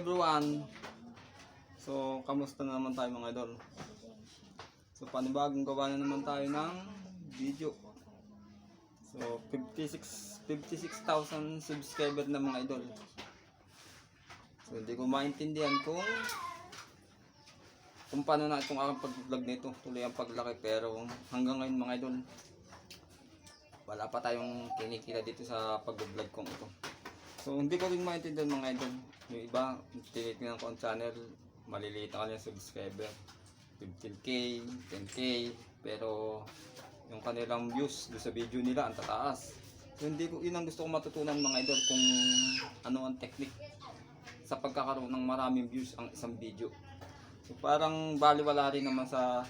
everyone! So, kamusta na naman tayo mga idol? So, panibagong gawa na naman tayo ng video. So, 56 56,000 subscriber na mga idol. So, hindi ko maintindihan kung kung paano na itong aking pag-vlog nito. Tuloy ang paglaki pero hanggang ngayon mga idol, wala pa tayong kinikita dito sa pag-vlog kong ito. So, hindi ko rin maintindihan mga idol. Yung iba, tinitingnan ko ang channel, maliliit ang kanilang subscriber. 15k, 10k, pero yung kanilang views doon sa video nila ang tataas. So, hindi ko, yun ang gusto ko matutunan mga idol kung ano ang technique sa pagkakaroon ng maraming views ang isang video. So, parang baliwala rin naman sa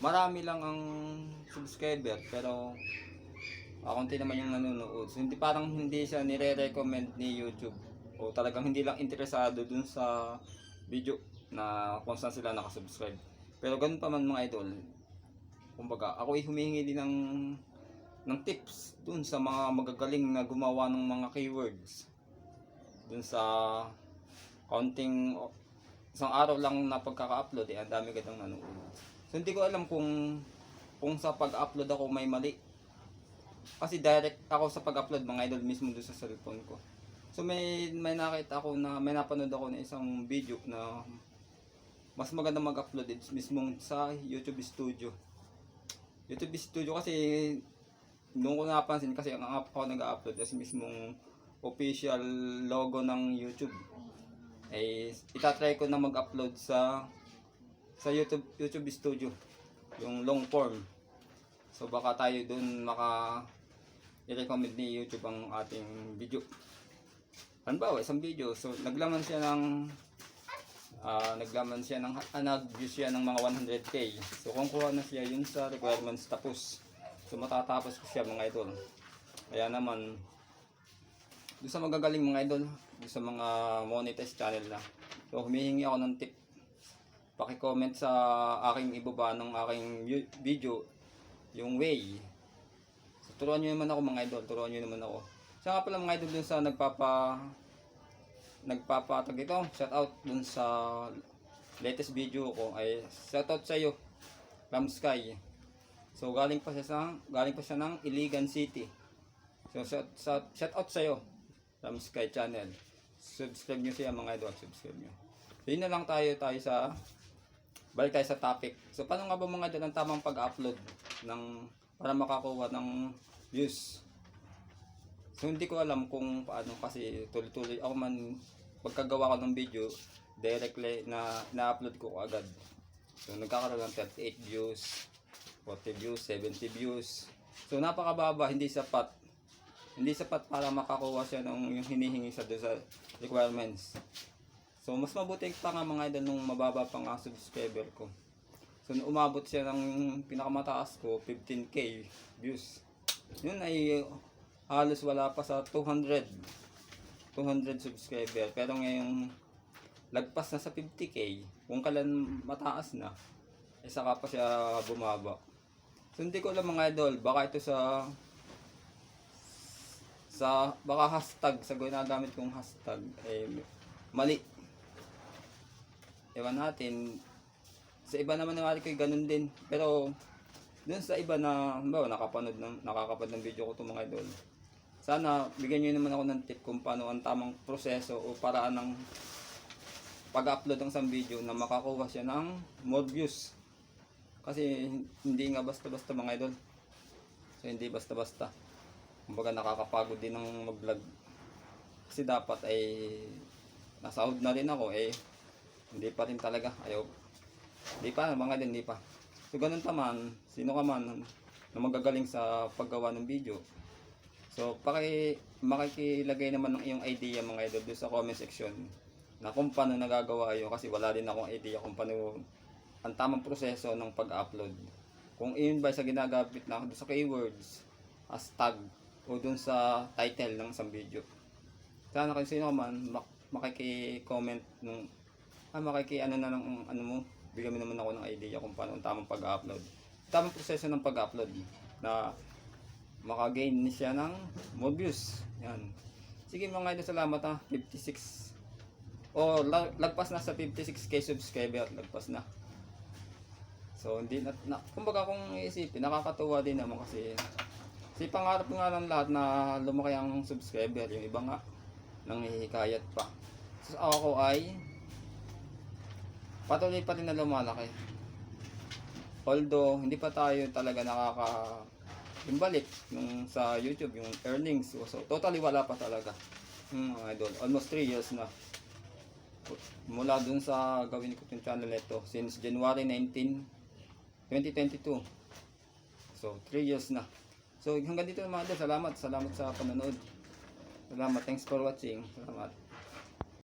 marami lang ang subscriber pero Konti naman yung nanonood. So, hindi parang hindi siya nire-recommend ni YouTube o talagang hindi lang interesado dun sa video na kung saan sila nakasubscribe. Pero ganun pa man mga idol. Kumbaga, ako ay humihingi din ng ng tips dun sa mga magagaling na gumawa ng mga keywords. Dun sa counting isang araw lang na pagkaka-upload eh, ang dami kadang nanonood. So hindi ko alam kung kung sa pag-upload ako may mali kasi direct ako sa pag-upload mga idol mismo doon sa cellphone ko. So may may nakita ako na may napanood ako na isang video na mas maganda mag-upload is mismo sa YouTube Studio. YouTube Studio kasi noong ko napansin kasi ang app ko nag-upload is mismong official logo ng YouTube. Eh itatry ko na mag-upload sa sa YouTube YouTube Studio yung long form. So baka tayo doon maka i-recommend ni YouTube ang ating video. Halimbawa, isang video. So naglaman siya ng ah, naglaman siya ng ah, nag-view siya ng mga 100k. So kung kuha na siya yun sa requirements tapos. So matatapos ko siya mga idol. Kaya naman doon sa magagaling mga idol, doon sa mga monetized channel na. So humihingi ako ng tip paki-comment sa aking ibaba ng aking video yung way. Turuan nyo naman ako mga idol, turuan nyo naman ako. Siya nga pala mga idol dun sa nagpapa nagpapatag ito, shout out dun sa latest video ko ay shout out sa iyo Ram Sky. So galing pa siya sa galing pa siya ng Iligan City. So shout, shout, shout out sa iyo Ram Sky channel. Subscribe niyo siya mga idol, subscribe niyo. So yun na lang tayo tayo sa balik tayo sa topic. So paano nga ba mga idol ang tamang pag-upload ng para makakuha ng views? So hindi ko alam kung paano kasi tuloy-tuloy ako man pagkagawa ko ng video directly na na-upload ko agad. So nagkakaroon ng 38 views, 40 views, 70 views. So napakababa, hindi sapat. Hindi sapat para makakuha siya ng yung hinihingi sa sa requirements. So, mas mabuti pa nga mga idol nung mababa pa nga subscriber ko. So, umabot siya ng pinakamataas ko, 15k views. Yun ay halos wala pa sa 200. 200 subscriber. Pero ngayong lagpas na sa 50k, kung kalan mataas na, eh saka pa siya bumaba. So, hindi ko alam mga idol, baka ito sa sa baka hashtag sa ginagamit kong hashtag eh mali ewan natin sa iba naman ng ko ganun din. Pero dun sa iba na halimbawa nakapanood ng nakakapanood ng video ko to mga idol sana bigyan niyo naman ako ng tip kung paano ang tamang proseso o paraan ng pag-upload ng isang video na makakuha siya ng more views. Kasi hindi nga basta-basta mga idol. So hindi basta-basta. Kumbaga nakakapagod din ng mag-vlog. Kasi dapat ay nasahod na rin ako eh. Hindi pa rin talaga. Ayaw hindi pa mga din hindi pa. So ganun pa man sino ka man na magagaling sa paggawa ng video. So paki makikilagay naman ng iyong idea mga idol doon sa comment section na kung paano nagagawa yun kasi wala din akong idea kung paano ang tamang proseso ng pag-upload. Kung iyon ba sa ginagamit na doon sa keywords hashtag o dun sa title ng isang video. Sana kung sino man mak- makiki-comment nung ah makiki ano na ng ano mo, bigyan mo naman ako ng idea kung paano ang tamang pag-upload. Tamang proseso ng pag-upload na makagain siya ng more views. Yan. Sige mga idol, salamat ha. 56 O la- lagpas na sa 56k subscriber, lagpas na. So hindi na, na kumbaga kung iisipin, nakakatuwa din naman kasi si pangarap nga ng lahat na lumaki ang subscriber, yung iba nga nanghihikayat pa. So ako ay patuloy pa rin na lumalaki. Although hindi pa tayo talaga nakaka yung balik yung sa YouTube yung earnings. So totally wala pa talaga. Hmm, mga idol almost 3 years na. Mula dun sa gawin ko yung channel nito since January 19 2022 so 3 years na. So hanggang dito mga idol salamat salamat sa panonood. Salamat thanks for watching. Salamat